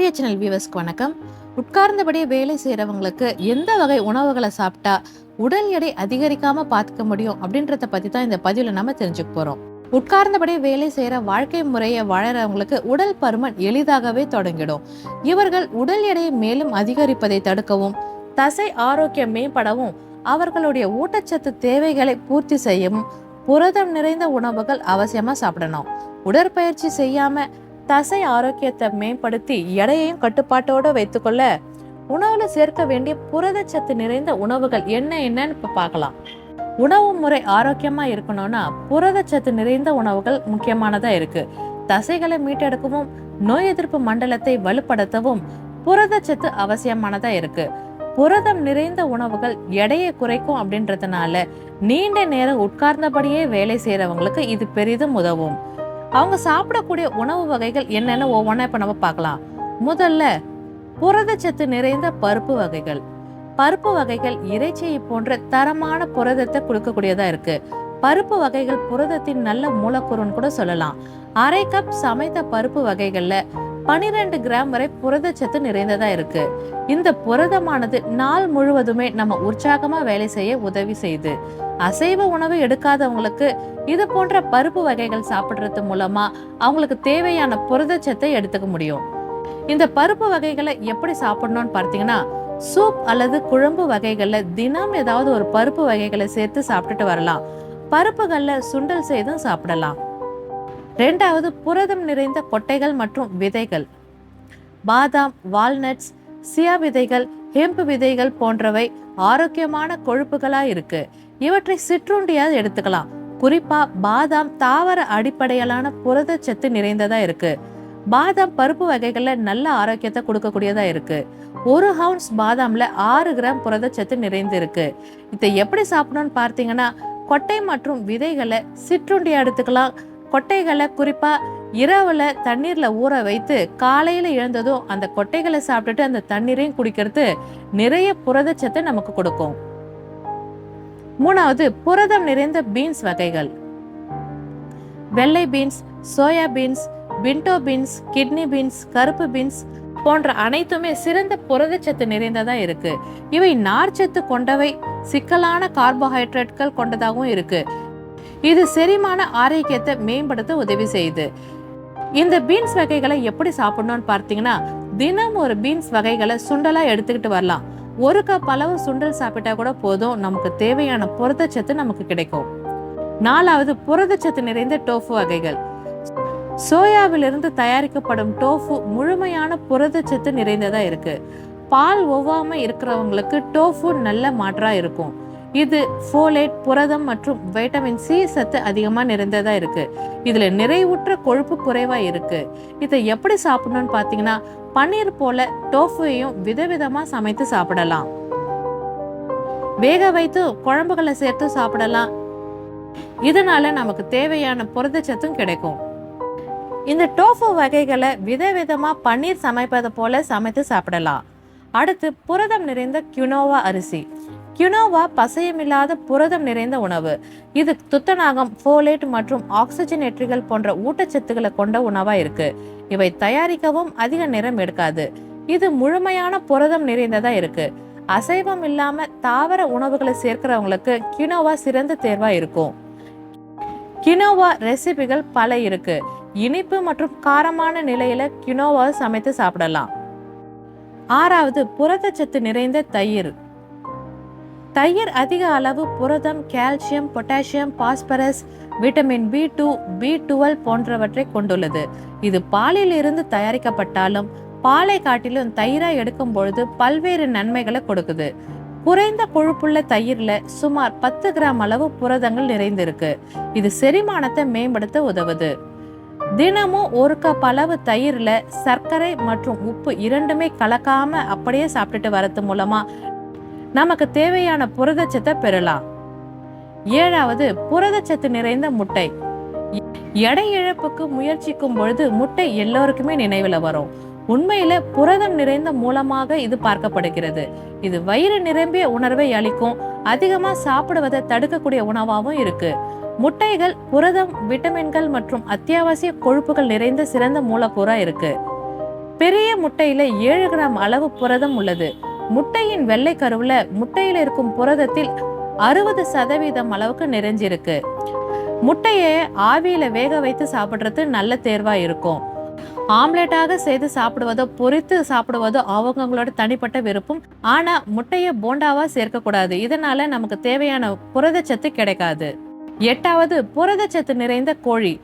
Arya channel வியூவர்ஸ்க்கு வணக்கம். உட்கார்ந்தபடியே வேலை செய்கிறவங்களுக்கு எந்த வகை உணவுகளை சாப்பிட்டா உடல் எடை அதிகரிக்காம பார்த்துக்க முடியும் அப்படின்றத பற்றி தான் இந்த பதிவில் நம்ம தெரிஞ்சுக்க போகிறோம் உட்கார்ந்தபடியே வேலை செய்கிற வாழ்க்கை முறையை வாழறவங்களுக்கு உடல் பருமன் எளிதாகவே தொடங்கிடும். இவர்கள் உடல் எடையை மேலும் அதிகரிப்பதை தடுக்கவும் தசை ஆரோக்கியம் மேம்படவும் அவர்களுடைய ஊட்டச்சத்து தேவைகளை பூர்த்தி செய்யவும் புரதம் நிறைந்த உணவுகள் அவசியமாக சாப்பிடணும். உடற்பயிற்சி செய்யாம தசை ஆரோக்கியத்தை மேம்படுத்தி எடையையும் கட்டுப்பாட்டோட வைத்துக்கொள்ள உணவுல சேர்க்க வேண்டிய புரதச்சத்து நிறைந்த உணவுகள் என்ன என்னன்னு இப்ப பார்க்கலாம். உணவு முறை ஆரோக்கியமா இருக்கணும்னா புரதச்சத்து நிறைந்த உணவுகள் முக்கியமானதா இருக்கு. தசைகளை மீட்டெடுக்கவும் நோய் எதிர்ப்பு மண்டலத்தை வலுப்படுத்தவும் புரதச்சத்து அவசியமானதா இருக்கு. புரதம் நிறைந்த உணவுகள் எடையை குறைக்கும் அப்படின்றதுனால நீண்ட நேரம் உட்கார்ந்தபடியே வேலை செய்யறவங்களுக்கு இது பெரிதும் உதவும். அவங்க சாப்பிடக்கூடிய உணவு வகைகள் என்னென்ன ஒவ்வொன்றா இப்போ நம்ம பார்க்கலாம். முதல்ல புரதச்சத்து நிறைந்த பருப்பு வகைகள். பருப்பு வகைகள் இறைச்சியை போன்ற தரமான புரதத்தை கொடுக்கக்கூடியதா இருக்கு. பருப்பு வகைகள் புரதத்தின் நல்ல மூலக்கூறுன்னு கூட சொல்லலாம். அரை கப் சமைத்த பருப்பு வகைகளில் பனிரெண்டு கிராம் வரை புரதச்சத்து நிறைந்ததா இருக்கு. இந்த புரதமானது நாள் முழுவதுமே நம்ம உற்சாகமா வேலை செய்ய உதவி செய்யுது. அசைவ உணவு எடுக்காதவங்களுக்கு இது போன்ற பருப்பு வகைகள் சாப்பிடுறது மூலமா அவங்களுக்கு தேவையான புரதச்சத்தை எடுத்துக்க முடியும். இந்த பருப்பு வகைகளை எப்படி சாப்பிடணும்னு பார்த்தீங்கன்னா சூப் அல்லது குழம்பு வகைகள்ல தினம் ஏதாவது ஒரு பருப்பு வகைகளை சேர்த்து சாப்பிட்டுட்டு வரலாம். பருப்புகள்ல சுண்டல் செய்தும் சாப்பிடலாம். ரெண்டாவது புரதம் நிறைந்த கொட்டைகள் மற்றும் விதைகள். பாதாம் வால்நட்ஸ் சியா விதைகள் ஹெம்பு விதைகள் போன்றவை ஆரோக்கியமான கொழுப்புகளா இருக்கு. இவற்றை சிற்றுண்டியாவது எடுத்துக்கலாம். குறிப்பா பாதாம் தாவர அடிப்படையிலான புரதச்சத்து நிறைந்ததா இருக்கு. பாதாம் பருப்பு வகைகள்ல நல்ல ஆரோக்கியத்தை கொடுக்கக்கூடியதா இருக்கு. ஒரு ஹவுன்ஸ் பாதாம்ல ஆறு கிராம் புரதச்சத்து நிறைந்து இருக்கு இதை எப்படி சாப்பிடணும்னு பார்த்தீங்கன்னா கொட்டை மற்றும் விதைகளை சிற்றுண்டியா எடுத்துக்கலாம். கொட்டைகளை குறிப்பாக இரவில் தண்ணீரில் ஊற வைத்து காலையில் எழுந்ததும் அந்த கொட்டைகளை சாப்பிட்டுட்டு அந்த தண்ணீரையும் குடிக்கிறது நிறைய புரதச்சத்தை நமக்கு கொடுக்கும். மூணாவது புரதம் நிறைந்த பீன்ஸ் வகைகள். வெள்ளை beans soya beans pinto beans kidney beans கருப்பு பீன்ஸ் போன்ற அனைத்துமே சிறந்த புரதச்சத்து நிறைந்ததா இருக்கு. இவை நார்ச்சத்து கொண்டவை சிக்கலான கார்போஹைட்ரேட்கள் கொண்டதாகவும் இருக்கு. இது செரிமான ஆரோக்கியத்தை மேம்படுத்த உதவி செய்யுது. இந்த பீன்ஸ் வகைகளை எப்படி சாப்பிடணும்னு பார்த்தீங்கன்னா தினம் ஒரு பீன்ஸ் வகைகளை சுண்டலா எடுத்துக்கிட்டு வரலாம். ஒரு கப் அளவு சுண்டல் சாப்பிட்டா கூட போதும். நமக்கு தேவையான புரதச்சத்து நமக்கு கிடைக்கும். நாலாவது புரதச்சத்து நிறைந்த டோஃபு வகைகள். சோயாவிலிருந்து தயாரிக்கப்படும் டோஃபு முழுமையான புரதச்சத்து நிறைந்ததா இருக்கு. பால் ஒவ்வாம இருக்கிறவங்களுக்கு டோஃபு நல்ல மாற்றா இருக்கும். இது ஃபோலேட் புரதம் மற்றும் வைட்டமின் சி சத்து அதிகமாக நிறைந்ததாக இருக்குது இதில் நிறைவுற்ற கொழுப்பு குறைவாக இருக்குது இதை எப்படி சாப்பிடணும்னு பார்த்தீங்கன்னா பன்னீர் போல டோஃபையும் விதவிதமாக சமைத்து சாப்பிடலாம். வேக வைத்து குழம்புகளை சேர்த்து சாப்பிடலாம். இதனால நமக்கு தேவையான புரதச்சத்தும் கிடைக்கும். இந்த டோஃபு வகைகளை விதவிதமாக பன்னீர் சமைப்பது போல சமைத்து சாப்பிடலாம். அடுத்து புரதம் நிறைந்த கியூனோவா அரிசி. கியூனோவா பசையமில்லாத புரதம் நிறைந்த உணவு. இது துத்தநாகம் ஃபோலேட் மற்றும் ஆக்சிஜனேற்றிகள் போன்ற ஊட்டச்சத்துக்களை கொண்ட உணவா இருக்கு. இவை தயாரிக்கவும் அதிக நேரம் எடுக்காது. இது முழுமையான புரதம் நிறைந்ததா இருக்கு. அசைவம் இல்லாம தாவர உணவுகளை சேர்க்கிறவங்களுக்கு கினோவா சிறந்த தேர்வா இருக்கும். கினோவா ரெசிபிகள் பல இருக்கு. இனிப்பு மற்றும் காரமான நிலையில கினோவா சமைத்து சாப்பிடலாம். ஆறாவது புரதச்சத்து நிறைந்த தயிர். தயிர் அதிக அளவு புரதம் calcium potassium phosphorus vitamin B two B twelve போன்றவற்றை கொண்டுள்ளது. இது பாலில் இருந்து தயாரிக்கப்பட்டாலும் பாலை காட்டிலும் தயிராக எடுக்கும் பொழுது பல்வேறு நன்மைகளை கொடுக்குது. குறைந்த கொழுப்புள்ள தயிர்ல சுமார் பத்து கிராம் அளவு புரதங்கள் நிறைந்திருக்கு. இது செரிமானத்தை மேம்படுத்த உதவுது. தினமும் ஒரு கப் அளவு தயிர்ல சர்க்கரை மற்றும் உப்பு இரண்டுமே கலக்காம அப்படியே சாப்பிட்டுட்டு வரது மூலமா நமக்கு தேவையான புரதச்சத்தை பெறலாம். ஏழாவது புரதச்சத்து நிறைந்த முட்டை. எடை இழப்புக்கு முயற்சிக்கும் பொழுது முட்டை எல்லோருக்குமே நினைவில் வரும். உண்மையில புரதம் நிறைந்த மூலமாக இது பார்க்கப்படுகிறது. இது வயிறு நிரம்பிய உணர்வை அளிக்கும் அதிகமா சாப்பிடுவதை தடுக்கக்கூடிய உணவாகவும் இருக்கு. முட்டைகள் புரதம் விட்டமின்கள் மற்றும் அத்தியாவசிய கொழுப்புகள் நிறைந்த சிறந்த மூலக்கூறா இருக்கு. பெரிய முட்டையில ஏழு கிராம் அளவு புரதம் உள்ளது. முட்டையின் வெள்ளை கருவில் முட்டையில் இருக்கும் புரதத்தில் அறுபது சதவீதம் அளவுக்கு நிறைஞ்சிருக்கு. முட்டையை ஆவியில் வேக வைத்து சாப்பிட்றது நல்ல தேர்வாக இருக்கும். ஆம்லெட்டாக செய்து சாப்பிடுவதோ பொரித்து சாப்பிடுவதோ அவங்கவுங்களோட தனிப்பட்ட விருப்பம். ஆனால் முட்டையை போண்டாவாக சேர்க்கக்கூடாது. இதனால நமக்கு தேவையான புரதச்சத்து கிடைக்காது. எட்டாவது புரதச்சத்து நிறைந்த கோழி.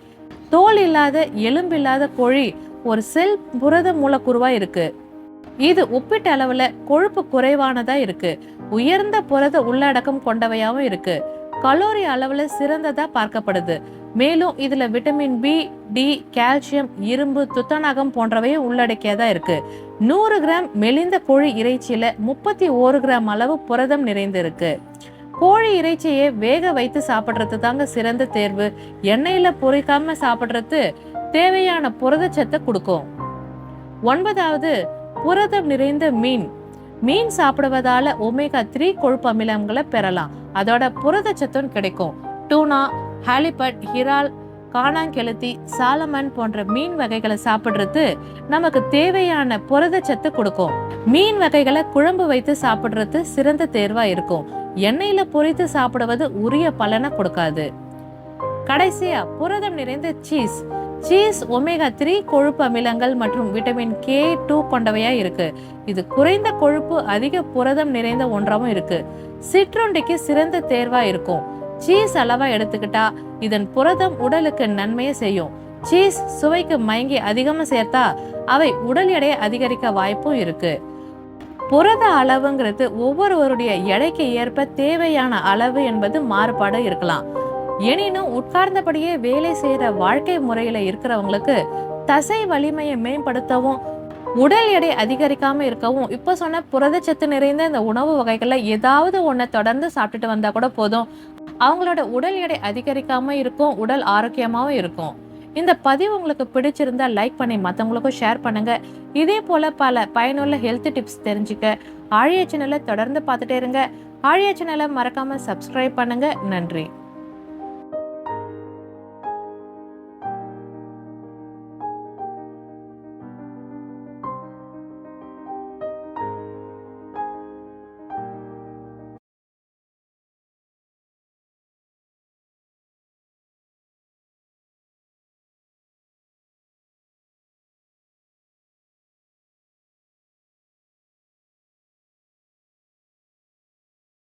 தோல் இல்லாத எலும்பில்லாத கோழி ஒரு செல் புரத மூலக்கூறுவாக இருக்குது இது ஒப்பீட்டு அளவுல கொழுப்பு குறைவானதா இருக்கு. உயர்ந்த புரத உள்ளடக்கம் கொண்டவையாவும் இருக்கு. கலோரி அளவுல சிறந்ததா பார்க்கப்படுது. மேலும் இதுல விட்டமின் பி டி கால்சியம் இரும்பு துத்தநாகம் போன்றவையும் உள்ளடக்கியதா இருக்கு. நூறு கிராம் மெலிந்த கோழி இறைச்சியில முப்பத்தி ஓரு கிராம் அளவு புரதம் நிறைந்து இருக்கு. கோழி இறைச்சியை வேக வைத்து சாப்பிடுறது தாங்க சிறந்த தேர்வு. எண்ணெயில பொறிக்காம சாப்பிடுறது தேவையான புரதச்சத்தை கொடுக்கும். ஒன்பதாவது புரதம் நிறைந்த மீன். மீன் சாப்பிடுவதால ஒமேகா த்ரீ கொழுப்பு அமிலங்களை பெறலாம். அதோட புரதச்சத்தும் கிடைக்கும். டூனா ஹாலிபட் ஹிரால் காணாங்கெளுத்தி சாலமன் போன்ற மீன் வகைகளை சாப்பிடுறது நமக்கு தேவையான புரதச்சத்து கொடுக்கும். மீன் வகைகளை குழம்பு வைத்து சாப்பிடுறது சிறந்த தேர்வா இருக்கும். எண்ணெயில பொரித்து சாப்பிடுவது உரிய பலனை கொடுக்காது. கடைசியா புரதம் நிறைந்த சீஸ். சீஸ் ஒமேகா த்ரீ கொழுப்பு அமிலங்கள் மற்றும் விட்டமின் கே டூ கொண்டவையா இருக்கு. இது குறைந்த கொழுப்பு அதிக புரதம் நிறைந்த ஒன்றாவும் இருக்கு. சிற்றுண்டிக்கு சிறந்த தேர்வா இருக்கும். சீஸ் அளவா எடுத்துக்கிட்டா இதன் புரதம் உடலுக்கு நன்மையை செய்யும். சீஸ் சுவைக்கு மயங்கி அதிகமா சேர்த்தா அவை உடல் எடையை அதிகரிக்க வாய்ப்பும் இருக்கு. புரத அளவுங்கிறது ஒவ்வொருவருடைய எடைக்கு ஏற்ப தேவையான அளவு என்பது மாறுபாடு இருக்கலாம். எனினும் உட்கார்ந்தபடியே வேலை செய்யற வாழ்க்கை முறையில இருக்கிறவங்களுக்கு தசை வலிமையை மேம்படுத்தவும் உடல் எடை அதிகரிக்காம இருக்கவும் இப்ப சொன்ன புரதச்சத்து நிறைந்த இந்த உணவு வகைகள்ல ஏதாவது ஒன்றை தொடர்ந்து சாப்பிட்டுட்டு வந்தா கூட போதும். அவங்களோட உடல் எடை அதிகரிக்காம இருக்கும் உடல் ஆரோக்கியமாகவும் இருக்கும். இந்த பதிவு உங்களுக்கு பிடிச்சிருந்தா லைக் பண்ணி மற்றவங்களுக்கும் ஷேர் பண்ணுங்க. இதே போல பல பயனுள்ள ஹெல்த் டிப்ஸ் தெரிஞ்சுக்க ஆழிய சேனலை தொடர்ந்து பார்த்துட்டே இருங்க. ஆழிய சேனலை மறக்காம சப்ஸ்கிரைப் பண்ணுங்க. நன்றி.